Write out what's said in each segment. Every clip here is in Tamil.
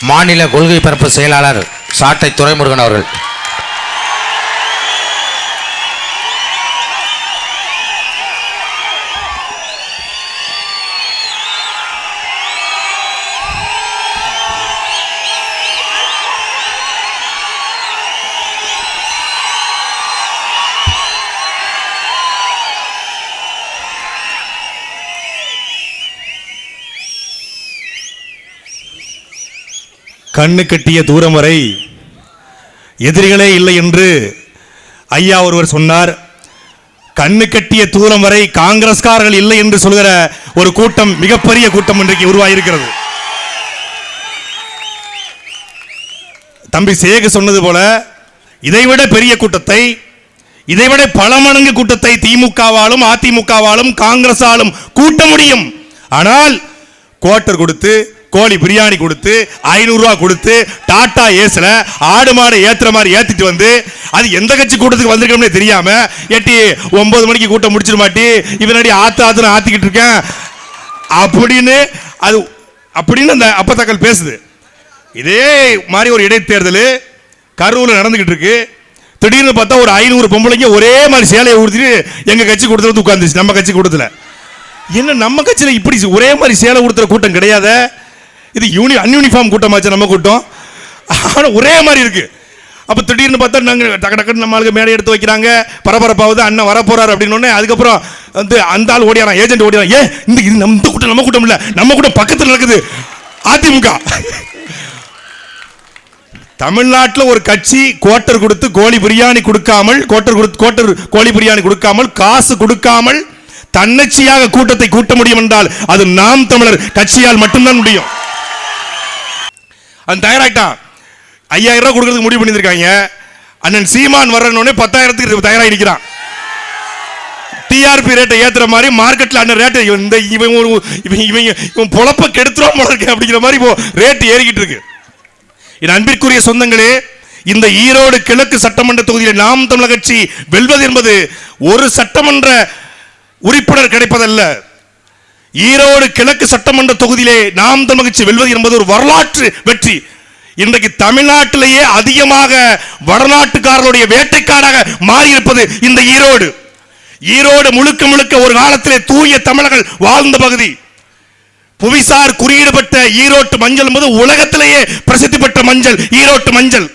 மாநில கொள்கை பரப்பு செயலாளர் சாட்டை துறைமுருகன் அவர்கள். கண்ணு கட்டிய தூரம் வரை எதிரிகளே இல்லை என்று ஐயா ஒருவர் சொன்னார். கண்ணு கட்டிய தூரம் வரை காங்கிரஸ்காரர்கள் இல்லை என்று சொல்கிற ஒரு கூட்டம் மிகப்பெரிய கூட்டம் இன்றைக்கு உருவாகியிருக்கிறது தம்பி சேக சொன்னது போல இதைவிட பெரிய கூட்டத்தை இதைவிட பல மடங்கு கூட்டத்தை திமுகவாலும் அதிமுகவாலும் காங்கிரஸாலும் கூட்ட முடியும். ஆனால் குவார்டர் கொடுத்து கோழி பிரியாணி கொடுத்து ஐநூறுரூவா கொடுத்து டாட்டா ஏசில் ஆடு மாடு ஏற்றுற மாதிரி ஏற்றிட்டு வந்து அது எந்த கட்சி கூட்டத்துக்கு வந்திருக்கோம்னே தெரியாமல் எட்டி ஒம்பது மணிக்கு கூட்டம் முடிச்சிட மாட்டி இவனடி ஆற்று ஆத்துன்னு ஆற்றிக்கிட்டு இருக்கேன். அப்படின்னு அது அப்படின்னு அந்த அப்பத்தக்கள் பேசுது. இதே மாதிரி ஒரு இடைத்தேர்தல் கரூரில் நடந்துக்கிட்டு இருக்கு. திடீர்னு பார்த்தா ஒரு ஐநூறு பொம்பளைங்க ஒரே மாதிரி சேலையை உடுத்திட்டு எங்கள் கட்சி கூட்டத்தில் வந்து உட்காந்துச்சு நம்ம கட்சி கூட்டத்தில். என்ன நம்ம கட்சியில் இப்படி ஒரே மாதிரி சேலை உடுத்துற கூட்டம் கிடையாத? இது யூனி அன்யூனிஃபார்ம் கூட்டமாச்சு நம்ம கூட்டம். ஆனால் ஒரே மாதிரி இருக்கு. அப்போ திடீர்னு பார்த்தா நாங்கள் டக்கு டக்குன்னு நம்ம ஆளுங்க மேடை எடுத்து வைக்கிறாங்க. பரபரப்பாவது அண்ணன் வரப்போறாரு அப்படின்னு அதுக்கப்புறம் வந்து அந்த ஆள் ஓடியாரான் ஏஜென்ட் ஓடியாரான் ஏ இந்த இது நம்ம கூட்டம் நம்ம கூட்டம் இல்லை. நம்ம கூட்டம் பக்கத்தில் நடக்குது. அதிமுக. தமிழ்நாட்டில் ஒரு கட்சி கோட்டர் கொடுத்து கோழி பிரியாணி கொடுக்காமல் கோட்டர் கொடுத்து கோட்டர் கோழி பிரியாணி கொடுக்காமல் காசு கொடுக்காமல் தன்னச்சியாக கூட்டத்தை கூட்ட முடியும் என்றால் அது நாம் தமிழர் கட்சியால் மட்டும்தான் முடியும். அது தயாராயிட்டான் ஐயாயிரம் ரூபா கொடுக்கறதுக்கு முடிவு பண்ணியிருக்காங்க அண்ணன் சீமான் வர்றனோடனே பத்தாயிரத்துக்கு தயாராகி நிற்கிறான் டிஆர்பி ரேட்டை ஏற்றுற மாதிரி மார்க்கெட்டில் அந்த ரேட்டு இந்த இவன் இவன் இவன் இவன் பொழப்ப கெடுத்துரும் போல இருக்கு அப்படிங்கிற மாதிரி இப்போ ரேட்டு ஏறிக்கிட்டு இருக்கு. என் அன்பிற்குரிய சொந்தங்களே இந்த ஈரோடு கிழக்கு சட்டமன்ற தொகுதியில் நாம் தமிழக கட்சி வெல்வது என்பது ஒரு சட்டமன்ற உறுப்பினர் கிடைப்பதல்ல. ஈரோடு கிழக்கு சட்டமன்ற தொகுதியிலே நாம் தமிழ்ச்சி வெல்வது என்பது ஒரு வரலாற்று வெற்றி. இன்றைக்கு தமிழ்நாட்டிலேயே அதிகமாக வடநாட்டுக்காரருடைய வேட்டைக்காடாக மாறியிருப்பது இந்த ஈரோடு. ஈரோடு முழுக்க முழுக்க ஒரு காலத்திலே தூய தமிழர்கள் வாழ்ந்த பகுதி. புவிசார் குறியீடுபட்ட ஈரோட்டு மஞ்சள் என்பது உலகத்திலேயே பிரசித்தி பெற்ற மஞ்சள் ஈரோட்டு மஞ்சள்.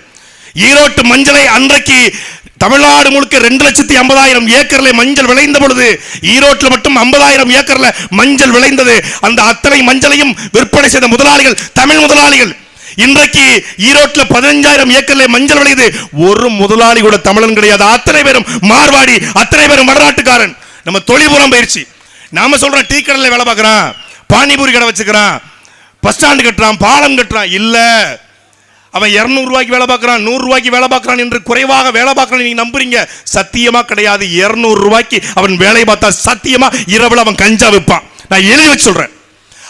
ஈரோட்டு மஞ்சளை அன்றைக்கு தமிழ்நாடு முழுக்க ரெண்டு லட்சத்தி ஐம்பதாயிரம் ஏக்கர்ல மஞ்சள் விளைந்த பொழுது ஈரோட்டில் மட்டும் ஐம்பதாயிரம் ஏக்கர்ல மஞ்சள் விளைந்தது. அந்த அத்தனை மஞ்சளையும் விற்பனை செய்த முதலாளிகள் தமிழ் முதலாளிகள். இன்றைக்கு ஈரோட்டில் பதினஞ்சாயிரம் ஏக்கர்ல மஞ்சள் விளையுது. ஒரு முதலாளி கூட தமிழன் கிடையாது. அத்தனை பேரும் மார்வாடி அத்தனை பேரும் வடநாட்டுக்காரன். நம்ம தொழில்புறம் பயிற்சி நாம சொல்றோம் டீ கடையில் வேலை பார்க்குறான் பானிபூரி கடை வச்சுக்கிறான் பஸ் ஸ்டாண்டு கட்டுறான் பாலம் கட்டுறான். இல்லை. அவன் இரநூறுவாய்க்கு வேலை பார்க்குறான் நூறுரூவாய்க்கு வேலை பார்க்குறான் என்று குறைவாக வேலை பார்க்குறான் நீங்கள் நம்புறீங்க. சத்தியமாக கிடையாது. இரநூறுவாய்க்கு அவன் வேலை பார்த்தா சத்தியமாக இரவில் அவன் கஞ்சா விற்பான். நான் எழுதி வச்சு சொல்கிறேன்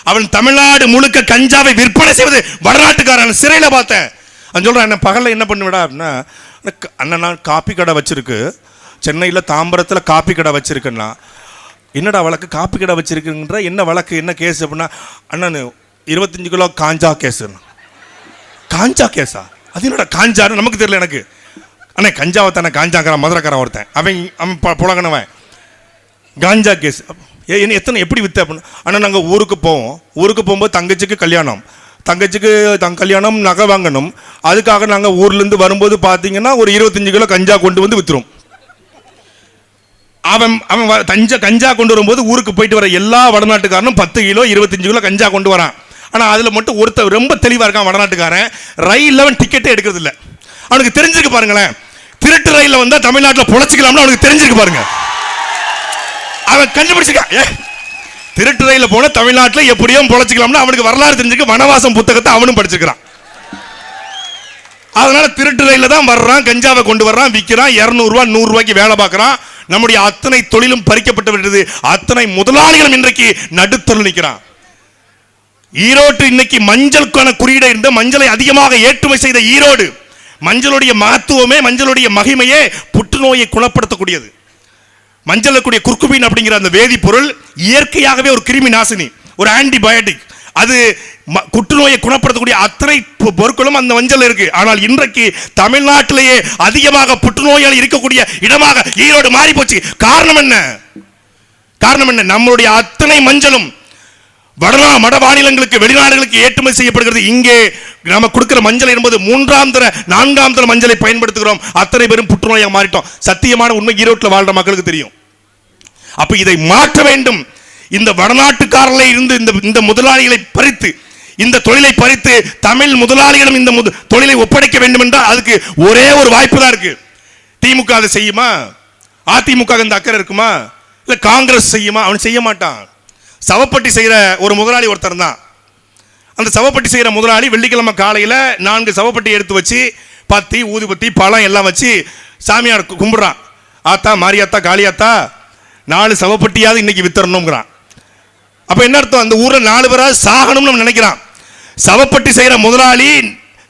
அவன் தமிழ்நாடு முழுக்க கஞ்சாவை விற்பனை செய்வது வடநாட்டுக்காரன் சிறையில் பார்த்தேன். அவன் சொல்கிறான் என்ன பகலில் என்ன பண்ணுவிடா? அப்படின்னா அண்ணன் நான் காப்பி கடை வச்சுருக்கு. சென்னையில் தாம்பரத்தில் காப்பி கடை வச்சுருக்குன்னா என்னடா வழக்கு? காப்பி கடை வச்சுருக்குன்ற என்ன வழக்கு? என்ன கேஸ்? அப்படின்னா அண்ணன் இருபத்தஞ்சு கிலோ காஞ்சா கேஸுண்ணா காஞ்சா கேஸா அது என்னோட காஞ்சான்னு நமக்கு தெரியல எனக்கு. அண்ணே கஞ்சாவை தானே காஞ்சாங்கிறான் மதுரைக்காரன் ஒருத்தன். அவன் அவன் ப- புலகனவன். காஞ்சா கேஸ். ஏ என்ன எத்தனை எப்படி வித்த அப்படின்னு? ஆனால் நாங்கள் ஊருக்கு போவோம். ஊருக்கு போகும்போது தங்கச்சிக்கு கல்யாணம். தங்கச்சிக்கு தங் கல்யாணம் நகை வாங்கணும். அதுக்காக நாங்கள் ஊர்லேருந்து வரும்போது பார்த்தீங்கன்னா ஒரு இருபத்தஞ்சு கிலோ கஞ்சா கொண்டு வந்து விற்றுரும் அவன் அவன் வ- தஞ்சா கஞ்சா கொண்டு வரும்போது ஊருக்கு போயிட்டு வர எல்லா வடநாட்டுக்காரனும் பத்து கிலோ இருபத்தஞ்சு கிலோ கஞ்சா கொண்டு வரான். ஆனால் அதில் மட்டும் ஒருத்தர் ரொம்ப தெளிவாக இருக்கான் வடநாட்டுக்காரன். ரயில் லெவன் டிக்கெட்டே எடுக்கிறது இல்லை. அவனுக்கு தெரிஞ்சிருக்கு பாருங்களேன். திருட்டு ரயிலில் வந்தால் தமிழ்நாட்டில் பொழைச்சிக்கலாம்னு அவனுக்கு தெரிஞ்சிருக்கு பாருங்க. அவன் கண்டுபிடிச்சிருக்கான் ஏ திருட்டு ரயிலில் போனால் தமிழ்நாட்டில் எப்படியும் பொழைச்சிக்கலாம்னு அவனுக்கு வரலாறு தெரிஞ்சுக்க வனவாசம் புத்தகத்தை அவனும் படிச்சிருக்கிறான். அதனால திருட்டு ரயில தான் வர்றான் கஞ்சாவை கொண்டு வர்றான் விற்கிறான் இரநூறுவா நூறுரூவாய்க்கு வேலை பார்க்குறான். நம்முடைய அத்தனை தொழிலும் பறிக்கப்பட்டு விட்டது. அத்தனை முதலாளிகளும் இன்றைக்கு நடுத்தல் நிற்கிறான் ஈரோட்டு இன்னைக்கு மஞ்சளுக்கான குறியீடு இருந்த மஞ்சளை அதிகமாக ஏற்றுமை செய்த ஈரோடு மஞ்சளுடைய மகத்துவமே மஞ்சளுடைய மகிமையே புற்றுநோயை குணப்படுத்தக்கூடியது. மஞ்சளுக்கு குர்குபின் அப்படிங்கிற அந்த வேதிப்பொருள் இயற்கையாகவே ஒரு கிருமி நாசினி ஒரு ஆன்டிபயோட்டிக் அது ம- புற்றுநோயை குணப்படுத்தக்கூடிய அத்தனை பொ- பொருட்களும் அந்த மஞ்சள் இருக்கு. ஆனால் இன்றைக்கு தமிழ்நாட்டிலேயே அதிகமாக புற்றுநோயால் இருக்கக்கூடிய இடமாக ஈரோடு மாறி போச்சு காரணம் என்ன? காரணம் என்ன? நம்மளுடைய அத்தனை மஞ்சளும் வடநா மட மாநிலங்களுக்கு வெளிநாடுகளுக்கு ஏற்றுமதி செய்யப்படுகிறது. இங்கே நாம கொடுக்கிற மஞ்சள் என்பது மூன்றாம் தர நான்காம் தர மஞ்சளை பயன்படுத்துகிறோம். அத்தனை பேரும் புற்றுநோயாக மாறிட்டோம். சத்தியமான உண்மை ஈரோட்டில் வாழ்ற மக்களுக்கு தெரியும். அப்ப இதை மாற்ற வேண்டும். இந்த வடநாட்டுக்காரர்களை இருந்து இந்த இந்த முதலாளிகளை பறித்து இந்த தொழிலை பறித்து தமிழ் முதலாளிகளும் இந்த தொழிலை ஒப்படைக்க வேண்டும் என்றால் அதுக்கு ஒரே ஒரு வாய்ப்பு தான் இருக்கு. திமுக அதை செய்யுமா? அதிமுக இந்த அக்கறை இருக்குமா? இல்ல காங்கிரஸ் செய்யுமா? அவன் செய்ய மாட்டான். சவப்பட்டி செய்கிற ஒரு முதலாளி ஒருத்தர் தான் அந்த சவப்பட்டி செய்கிற முதலாளி வெள்ளிக்கிழமை காலையில் நான்கு சவப்பட்டி எடுத்து வச்சு பத்தி ஊதுபத்தி பழம் எல்லாம் வச்சு சாமியார் கும்பிட்றான். ஆத்தா மாரியாத்தா காளியாத்தா நாலு சவப்பட்டியாவது இன்னைக்கு வித்தரணுங்கிறான் அப்போ என்ன அர்த்தம்? அந்த ஊரில் நாலு பேராக சாகணும்னு நம்ம நினைக்கிறான். சவப்பட்டி செய்கிற முதலாளி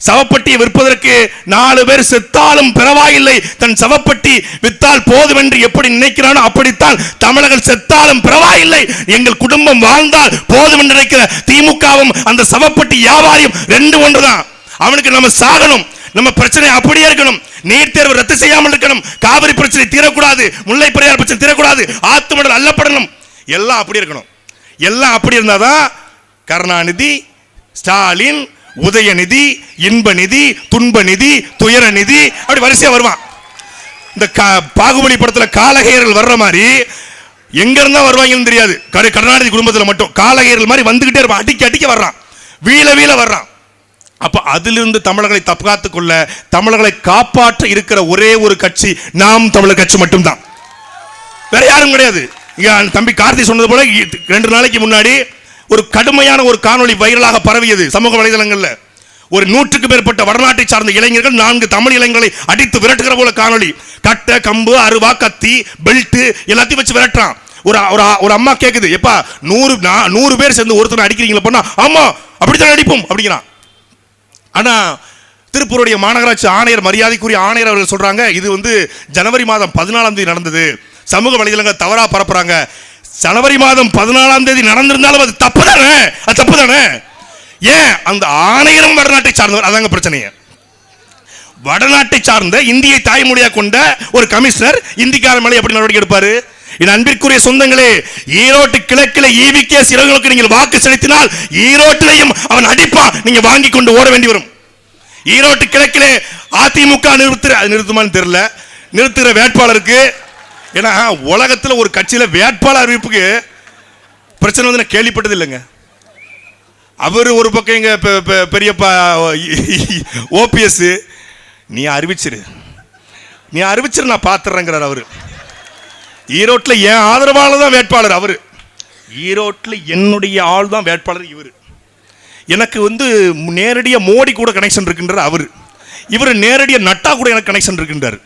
சவப்பட்டியை விற்பதற்கு நாலு பேர் செத்தாலும் பரவாயில்லை தன் சவப்பட்டி வித்தால் போதும் என்று எப்படி நினைக்கிறானோ அப்படித்தான் தமிழர்கள் செத்தாலும் பரவாயில்லை எங்கள் குடும்பம் வாழ்ந்தால் போதும் என்று நினைக்கிற திமுகவும் அந்த சவப்பட்டி வியாபாரியும் ரெண்டு ஒன்றுதான். அவனுக்கு நம்ம சாகணும். நம்ம பிரச்சனை அப்படியே இருக்கணும். நீட் தேர்வு ரத்து செய்யாமல் இருக்கணும். காவிரி பிரச்சனை தீரக்கூடாது. முல்லை பெரியார் பிரச்சனை தீரக்கூடாது. ஆத்துமடல் அல்லப்படணும் எல்லாம் அப்படி இருக்கணும். எல்லாம் அப்படி இருந்தாதான் கருணாநிதி ஸ்டாலின் உதயநிதி இன்ப நிதி துன்ப நிதி துயர நிதி அப்படி வரிசையா வருவான். இந்த கா- பாகுபலி படத்துல காலகேரல் வர்ற மாதிரி எங்க இருந்தா வருவாங்கன்னு தெரியாது. கருணாநிதி குடும்பத்துல மட்டும் காலகேரல் மாதிரி வந்துகிட்டே இருப்பான். அடிக்க அடிக்க வர்றான். வீல வீல வர்றான். அப்ப அதிலிருந்து தமிழர்களை தப்பு கொள்ள தமிழர்களை காப்பாற்ற இருக்கிற ஒரே ஒரு கட்சி நாம் தமிழர் கட்சி மட்டும்தான். வேற யாரும் கிடையாது. இங்க தம்பி கார்த்தி சொன்னது போல ரெண்டு நாளைக்கு முன்னாடி ஒரு கடுமையான ஒரு காணொளி வைரலாக பரவியது சமூக வலைதளங்கள்ல. ஒரு நூற்றுக்கு மேற்பட்ட வடநாட்டை சார்ந்த இளைஞர்கள் நான்கு தமிழ் இளைஞர்களை அடித்து விரட்டுகிற போல காணொளி. கட்டை கம்பு அருவா கத்தி பெல்ட்டு எல்லாத்தையும் வச்சு விரட்டுறான். ஒரு ஒரு ஒரு அம்மா கேட்குது எப்பா நூறு நா- நூறு பேர் சேர்ந்து ஒருத்தனை அடிக்கிறீங்களா பண்ணா? ஆமா அப்படித்தான் அடிப்போம் அப்படிங்கிறான். ஆனா திருப்பூருடைய மாநகராட்சி ஆணையர் மரியாதைக்குரிய ஆணையர் அவர்கள் சொல்றாங்க இது வந்து ஜனவரி மாதம் பதினாலாம் தேதி நடந்தது. சமூக வலைதளங்கள் தவறா பரப்புறாங்க. ஜனவரி மாதம் பதினாலாம் தேதி நடந்திருந்தாலும் அது தப்பு தானே அது தப்பு தானே ஏன்? அந்த ஆணையரும் வடநாட்டை சார்ந்தவர். அதாங்க பிரச்சனையே. வடநாட்டை சார்ந்த இந்தியை தாய்மொழியாக கொண்ட ஒரு கமிஷனர் இந்திக்கார மேலே எப்படி நடவடிக்கை எடுப்பாரு? என் அன்பிற்குரிய சொந்தங்களே ஈரோட்டு கிழக்கில் ஈவிக்கே சிறகுகளுக்கு நீங்கள் வாக்கு செலுத்தினால் ஈரோட்டிலையும் அவன் அடிப்பான் நீங்க வாங்கி கொண்டு ஓட வேண்டி வரும். ஈரோட்டு கிழக்கிலே அதிமுக நிறுத்துற அது நிறுத்துமான்னு தெரியல. நிறுத்துகிற வேட்பாளருக்கு ஏன்னா உலகத்தில் ஒரு கட்சியில் வேட்பாளர் அறிவிப்புக்கு பிரச்சனை வந்து நான் கேள்விப்பட்டது இல்லைங்க. அவர் ஒரு பக்கம் எங்க பெரியப்பா ஓபிஎஸ் நீ அறிவிச்சிரு. நீ அறிவிச்சிரு நான் பார்த்துறேங்கிறார் அவர். ஈரோட்டில் என் ஆதரவாளர் தான் வேட்பாளர் அவர். ஈரோட்டில் என்னுடைய ஆள் தான் வேட்பாளர் இவர். எனக்கு வந்து நேரடியாக மோடி கூட கனெக்ஷன் இருக்குன்றார் அவர். இவர் நேரடியாக நட்டா கூட எனக்கு கனெக்ஷன் இருக்குன்றார்.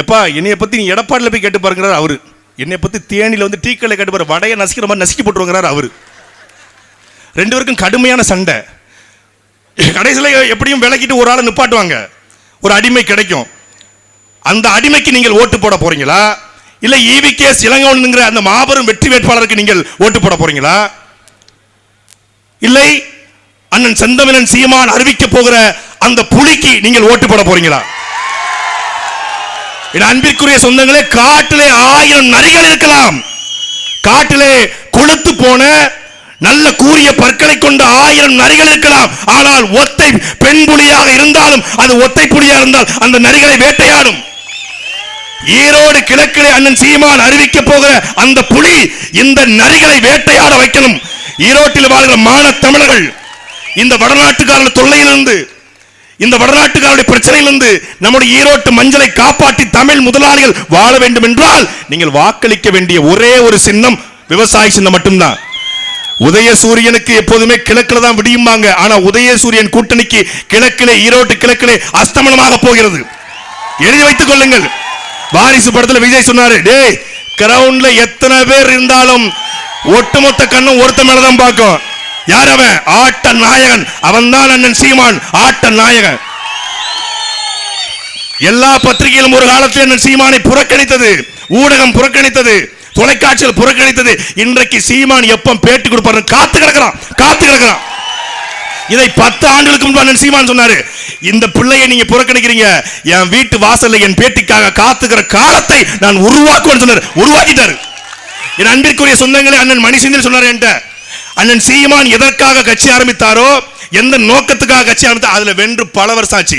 எப்பா என்னைய பற்றி நீ எடப்பாடியில் போய் கேட்டு பாருங்கிறார் அவர். என்னை பற்றி தேனியில் வந்து டீக்கலை கேட்டு பாரு வடையை நசிக்கிற மாதிரி நசுக்கி போட்டுருங்கிறார் அவர். ரெண்டு பேருக்கும் கடுமையான சண்டை. கடைசியில் எப்படியும் விலக்கிட்டு ஒரு ஆளை நிப்பாட்டுவாங்க. ஒரு அடிமை கிடைக்கும். அந்த அடிமைக்கு நீங்கள் ஓட்டு போட போறீங்களா? இல்ல ஈவிகே இளங்கோன்ங்கிற அந்த மாபெரும் வெற்றி வேட்பாளருக்கு நீங்கள் ஓட்டு போட போறீங்களா? இல்லை அண்ணன் செந்தமிழன் சீமான் அறிவிக்க போகிற அந்த புலிக்கு நீங்கள் ஓட்டு போட போறீங்களா? என் அன்பிற்குரிய சொந்தங்களே காட்டிலே ஆயிரம் நரிகள் இருக்கலாம். காட்டிலே கொளுத்து போன நல்ல கூரிய பற்களை கொண்ட ஆயிரம் நரிகள் இருக்கலாம். ஆனால் ஒத்தை பெண் புலியாக இருந்தாலும் அது ஒத்தை புலியாக இருந்தால் அந்த நரிகளை வேட்டையாடும். ஈரோடு கிழக்கிலே அண்ணன் சீமான் அறிவிக்க போகிற அந்த புலி இந்த நரிகளை வேட்டையாட வைக்கணும். ஈரோட்டில் வாழ்கிற மான தமிழர்கள் இந்த வடநாட்டுக்காரர்கள் தொல்லையிலிருந்து இந்த வடநாட்டுக்காரருடைய பிரச்சனையிலிருந்து நம்முடைய ஈரோட்டு மஞ்சளை காப்பாற்றி தமிழ் முதலாளிகள் வாழ வேண்டும் என்றால் நீங்கள் வாக்களிக்க வேண்டிய ஒரே ஒரு சின்னம் விவசாய சின்னம் மட்டும்தான். உதய சூரியனுக்கு எப்போதுமே கிழக்குல தான் விடியும்பாங்க ஆனா உதயசூரியன் கூட்டணிக்கு கிழக்கிலே ஈரோட்டு கிழக்கிலே அஸ்தமனமாக போகிறது. எழுதி வைத்துக் கொள்ளுங்கள். வாரிசு படத்துல விஜய் சொன்னாரு டேய் கிரவுண்ட்ல எத்தனை பேர் இருந்தாலும் ஒட்டுமொத்த கண்ணும் ஒருத்த மேலதான் பார்க்கும். யார் அவன்? ஆட்ட நாயகன். அவன் தான் அண்ணன் சீமான். ஆட்ட நாயகன். எல்லா பத்திரிகையிலும் ஒரு காலத்தில் அண்ணன் சீமானை புறக்கணித்தது. ஊடகம் புறக்கணித்தது. தொலைக்காட்சியில் புறக்கணித்தது. இன்றைக்கு சீமான் எப்ப பேட்டி கொடுப்பாரு காத்து கிடக்கிறான். காத்து கிடக்கிறான். இதை பத்து ஆண்டுகளுக்கு முன்பு அண்ணன் சீமான் சொன்னாரு. இந்த பிள்ளையை நீங்க புறக்கணிக்கிறீங்க. என் வீட்டு வாசல்ல என் பேட்டிக்காக காத்துக்கிற காலத்தை நான் உருவாக்குவேன் சொன்னார். உருவாக்கிட்டாரு. என் அன்பிற்குரிய சொந்தங்களே அண்ணன் மணிசிந்தில் சொன்னார் என்கிட்ட. அண்ணன் சீமான் எதற்காக கட்சி ஆரம்பித்தாரோ எந்த நோக்கத்துக்காக கட்சி ஆரம்பித்தார் அதுல வென்று பல வருஷம் ஆச்சு.